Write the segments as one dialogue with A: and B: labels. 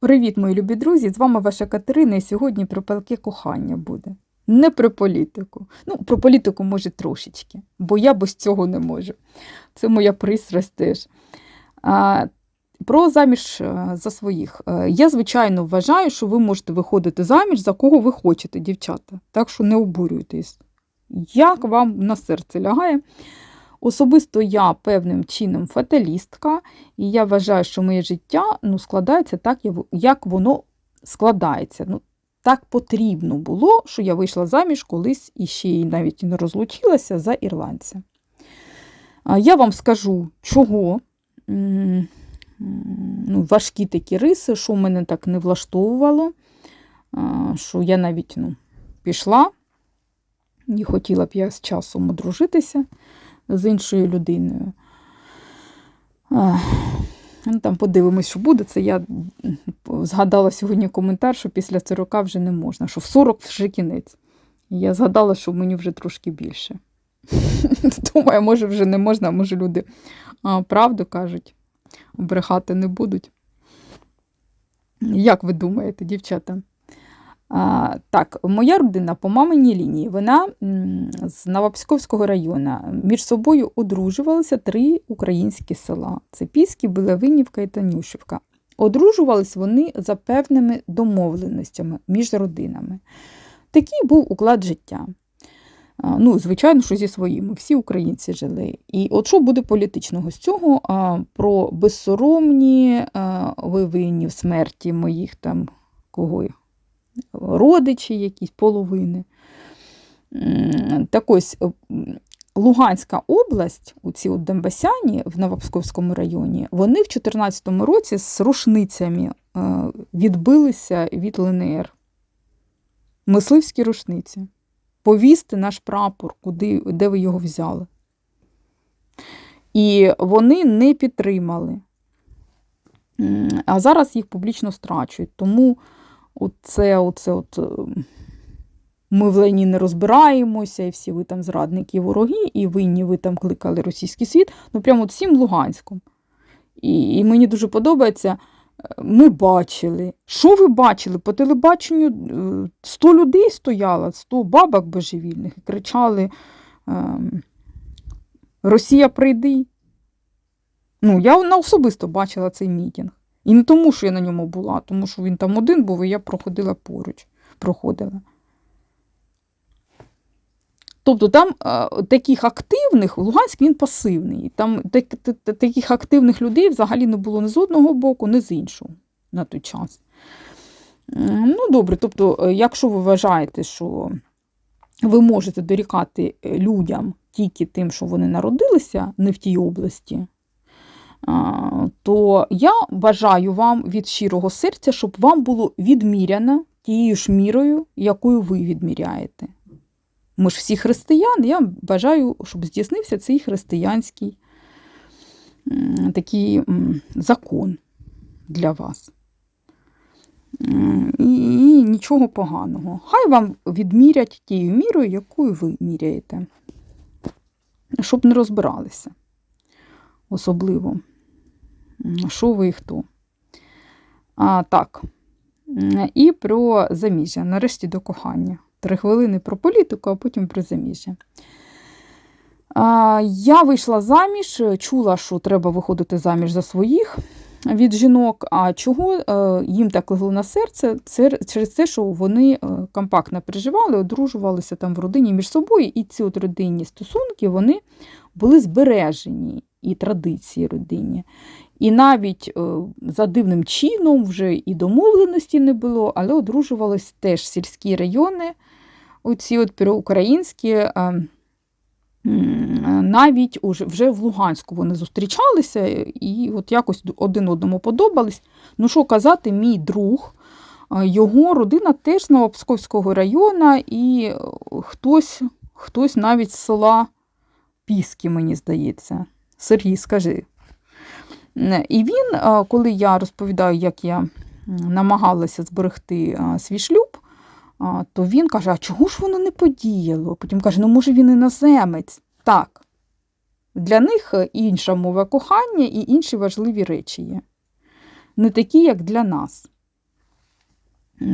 A: Привіт, мої любі друзі! З вами ваша Катерина, і сьогодні про палке кохання буде. Не про політику. Ну, про політику, може, трошечки, бо я без цього не можу. Це моя пристрасть теж. А, Про заміж е, за своїх. Е, Я, звичайно, вважаю, що ви можете виходити заміж за кого ви хочете, дівчата. Так що не обурюйтесь. Як вам на серце лягає? Особисто я певним чином фаталістка, і я вважаю, що моє життя ну, складається так, як воно складається. Ну, Так потрібно було, що я вийшла заміж колись і ще й навіть не розлучилася за ірландця. Я вам скажу, чого ну, важкі такі риси, що мене так не влаштовувало, що я навіть ну, пішла і хотіла б я з часом одружитися з іншою людиною. Ну, Там подивимось, що буде. Це я згадала сьогодні коментар, що після 40 вже не можна, що в 40 вже кінець. І я згадала, що мені вже трошки більше. Думаю, може, вже не можна, може люди правду кажуть, обрехати не будуть. Як ви думаєте, дівчата? Так, моя родина по маминій лінії, вона з Новопсковського району. Між собою одружувалися три українські села: це Піски, Біловинівка і Танюшівка. Одружувались вони за певними домовленостями між родинами. Такий був уклад життя. Ну, Звичайно, що зі своїми, всі українці жили. І от що буде політичного з цього? Про безсоромні вивинні в смерті моїх там кого родичі, якісь половини. Так ось Луганська область, у ці от Дембасяні в Новопсковському районі, вони в 2014 році з рушницями е, відбилися від ЛНР. Мисливські рушниці. Повісти наш прапор, куди, де ви його взяли. І вони не підтримали. А зараз їх публічно страчують. Тому оце, оце от, ем, ми в Лені не розбираємося, і всі ви там зрадники вороги, і винні ви там кликали російський світ, ну прямо от всім Луганськом. І, і мені дуже подобається. Е, ми бачили. Що ви бачили? По телебаченню 100 е, людей стояло, 100 бабок божевільних і кричали: ем, Росія прийди. Ну, Я особисто бачила цей мітінг. І не тому, що я на ньому була, тому що він там один був, і я проходила поруч. проходила. Тобто там е, таких активних, Луганськ він пасивний. Там так, так, таких активних людей взагалі не було ні з одного боку, ні з іншого на той час. Ну, добре, тобто, е, якщо ви вважаєте, що ви можете дорікати е, людям тільки тим, що вони народилися не в тій області, то я бажаю вам від щирого серця, щоб вам було відміряно тією ж мірою, якою ви відміряєте. Ми ж всі християни, я бажаю, щоб здійснився цей християнський такий закон для вас. І, і нічого поганого. Хай вам відмірять тією мірою, якою ви міряєте, щоб не розбиралися особливо що ви і хто. А, Так. І про заміжжя. Нарешті до кохання. Три хвилини про політику, а потім про заміжжя. А, Я вийшла заміж, чула, що треба виходити заміж за своїх від жінок. А чого е, їм так легло на серце? Це через те, що вони е, компактно переживали, одружувалися там в родині між собою, і ці от родинні стосунки вони були збережені і традиції родині. І навіть е, за дивним чином вже і домовленості не було, але одружувались теж сільські райони, оці от проукраїнські, е, навіть вже в Луганську вони зустрічалися і от якось один одному подобались. Ну, що казати, мій друг, е, його родина теж з Новопсковського району, і хтось, хтось навіть з села Піски, мені здається. Сергій, скажи. І він, коли я розповідаю, як я намагалася зберегти свій шлюб, то він каже: а чого ж воно не подіяло? Потім каже, ну може він іноземець. Так. Для них інша мова кохання і інші важливі речі є. Не такі, як для нас.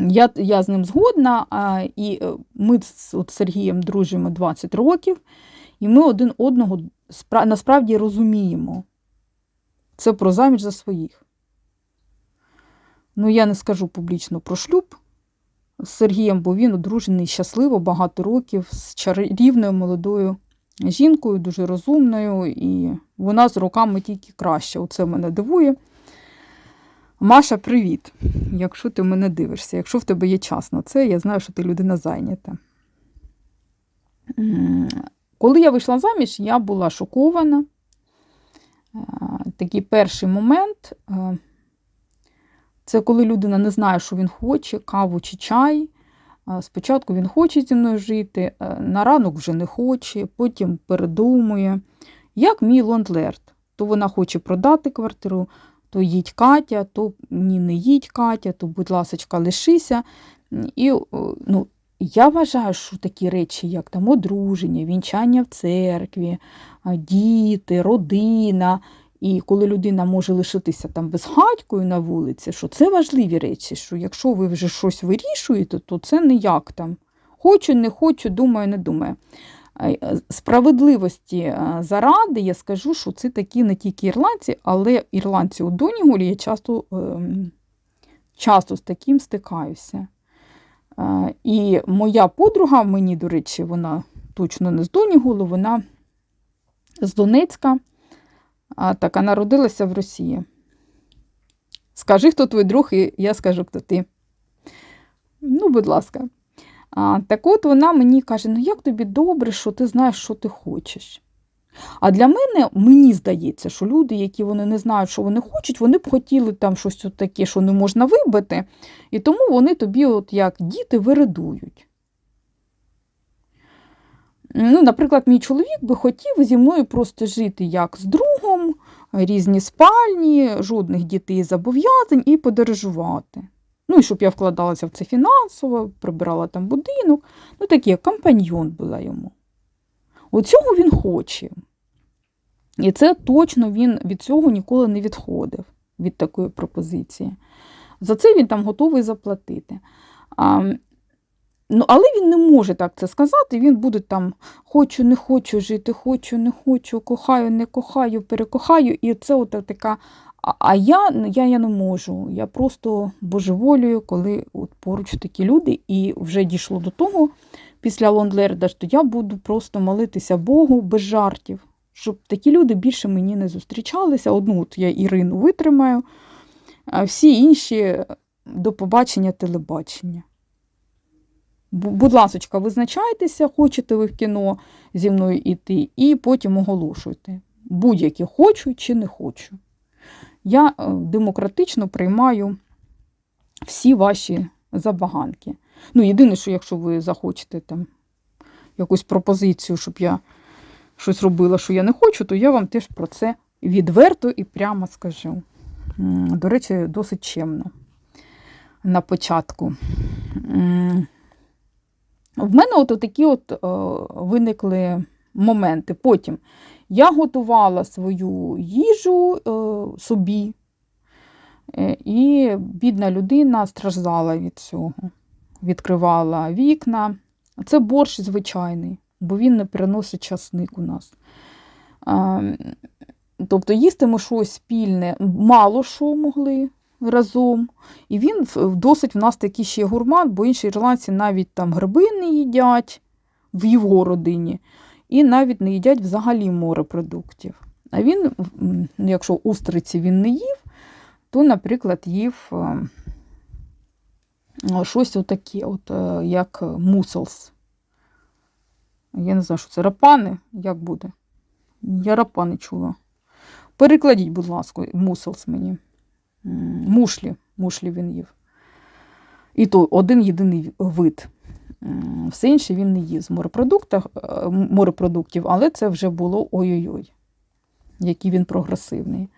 A: Я, я з ним згодна, і е, ми з от Сергієм дружимо 20 років, і ми один одного спра- насправді розуміємо. Це про заміж за своїх. Ну, я не скажу публічно про шлюб з Сергієм, бо він одружений щасливо багато років з чарівною молодою жінкою, дуже розумною, і вона з роками тільки краще. Оце мене дивує. Маша, привіт! Якщо ти мене дивишся, якщо в тебе є час на це, я знаю, що ти людина зайнята. Коли я вийшла заміж, я була шокована. Е, Такий перший момент е, це коли людина не знає, що він хоче, каву чи чай. Е, Спочатку він хоче зі мною жити, на ранок вже не хоче, потім передумує. Як мій лондлерд. То вона хоче продати квартиру, то їдь Катя, то ні, не їдь Катя, то, будь ласочка, лишися. І ну, я вважаю, що такі речі, як там одруження, вінчання в церкві, діти, родина. І коли людина може лишитися там безхатькою на вулиці, що це важливі речі, що якщо ви вже щось вирішуєте, то це не як там. Хочу, не хочу, думаю, не думаю. Справедливості заради я скажу, що це такі не тільки ірландці, але ірландці у Донігулі я часто, ем, часто з таким стикаюся. Е, І моя подруга, мені, до речі, вона точно не з Донігулу, вона з Донецька, а така народилася в Росії. Скажи, хто твій друг, і я скажу, хто ти. Ну, будь ласка. А, так от вона мені каже: ну як тобі добре, що ти знаєш, що ти хочеш. А для мене, мені здається, що люди, які вони не знають, що вони хочуть, вони б хотіли там щось таке, що не можна вибити, і тому вони тобі, от як діти, виридують. Ну, наприклад, мій чоловік би хотів зі мною просто жити як з другом, різні спальні, жодних дітей зобов'язань і подорожувати. Ну, і щоб я вкладалася в це фінансово, прибирала там будинок. Ну, такий компаньйон була йому. Оцього він хоче. І це точно він від цього ніколи не відходив, від такої пропозиції. За це він там готовий заплатити. А, ну, але він не може так це сказати. Він буде там хочу, не хочу жити, хочу, не хочу, кохаю, не кохаю, перекохаю. І це от така. А, я, я, я не можу. Я просто божеволюю, коли от поруч такі люди, і вже дійшло до того після Лондлерда, що я буду просто молитися Богу без жартів, щоб такі люди більше мені не зустрічалися. Одну от я Ірину витримаю, а всі інші до побачення телебачення. Будь ласочка, визначайтеся, хочете ви в кіно зі мною йти, і потім оголошуйте. Будь-які хочу чи не хочу. Я е, демократично приймаю всі ваші забаганки. Ну, єдине, що якщо ви захочете там якусь пропозицію, щоб я щось робила, що я не хочу, то я вам теж про це відверто і прямо скажу. До речі, досить чемно на початку. В мене от такі от е, виникли моменти. Потім я готувала свою їжу е, собі, е, і бідна людина страждала від цього. Відкривала вікна. Це борщ звичайний, бо він не переносить часник у нас. Тобто їсти ми щось спільне, мало що могли разом. І він досить в нас такий ще гурман, бо інші ірландці навіть там гриби не їдять в його родині, і навіть не їдять взагалі морепродуктів. А він, якщо устриці він не їв, то, наприклад, їв щось отаке, от, е, як муселс. Я не знаю, що це рапани, як буде. Я рапани чула. Перекладіть, будь ласка, муселс мені. Мушлі. Мушлі він їв. І то один єдиний вид. Все інше він не їв з е, морепродуктів, але це вже було ой-ой-ой, який він прогресивний.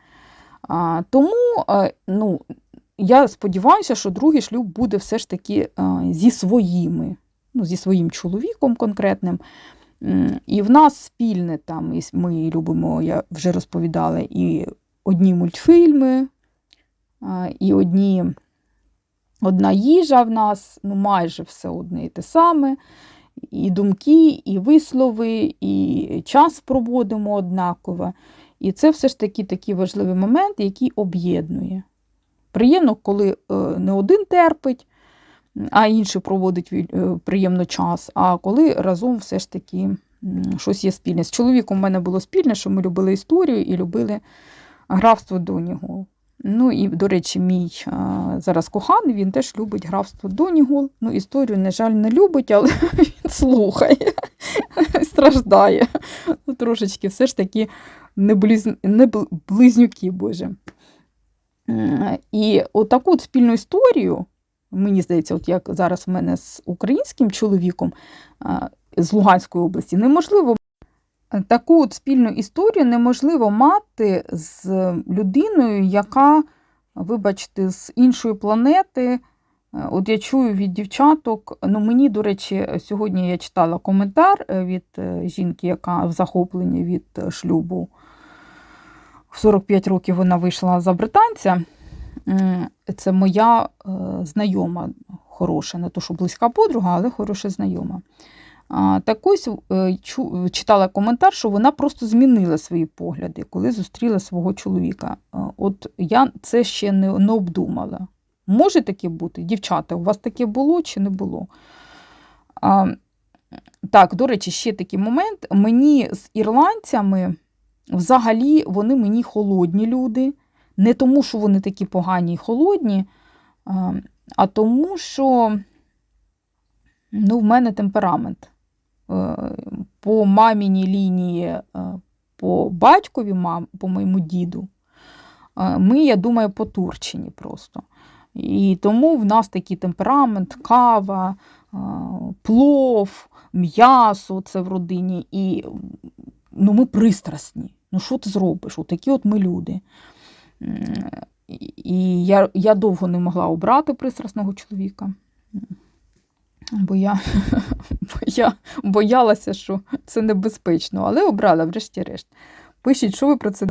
A: Тому е, ну, я сподіваюся, що другий шлюб буде все ж таки е, зі своїми, ну, зі своїм чоловіком конкретним. І в нас спільне там, і ми любимо, я вже розповідала, і одні мультфільми, і одні одна їжа в нас, ну майже все одне і те саме. І думки, і вислови, і час проводимо однаково. І це все ж таки такий важливий момент, який об'єднує. Приємно, коли е, не один терпить, а інший проводить е, приємно час, а коли разом все ж таки щось є спільне. З чоловіком у мене було спільне, що ми любили історію і любили графство Донігол. Ну і, до речі, мій зараз коханий, він теж любить графство Донігол. Ну, історію, на жаль, не любить, але він слухає, страждає. Ну, трошечки все ж таки не, близ... не бл- близнюки, Боже. І отаку от спільну історію, мені здається, от як зараз в мене з українським чоловіком з Луганської області, неможливо таку от спільну історію неможливо мати з людиною, яка, вибачте, з іншої планети. От я чую від дівчаток, ну мені, до речі, сьогодні я читала коментар е, від е, жінки, яка в захопленні від е, шлюбу. В 45 років вона вийшла за британця. Це моя е, знайома хороша, не то, що близька подруга, але хороша знайома. Так ось е, читала коментар, що вона просто змінила свої погляди, коли зустріла свого чоловіка. От я це ще не, не обдумала. Може таке бути? Дівчата, у вас таке було чи не було? А, так, до речі, ще такий момент. Мені з ірландцями взагалі вони мені холодні люди. Не тому, що вони такі погані і холодні, а, тому, що ну, в мене темперамент. Е, По маміній лінії, е, по батькові, по моєму діду, е, ми, я думаю, потурчені просто. І тому в нас такий темперамент, кава, плов, м'ясо це в родині. І ну, ми пристрасні. Ну, що ти зробиш? Отакі от ми люди. І я, я довго не могла обрати пристрасного чоловіка. Бо я, бо я боялася, що це небезпечно, але обрала, врешті-решт. Пишіть, що ви про це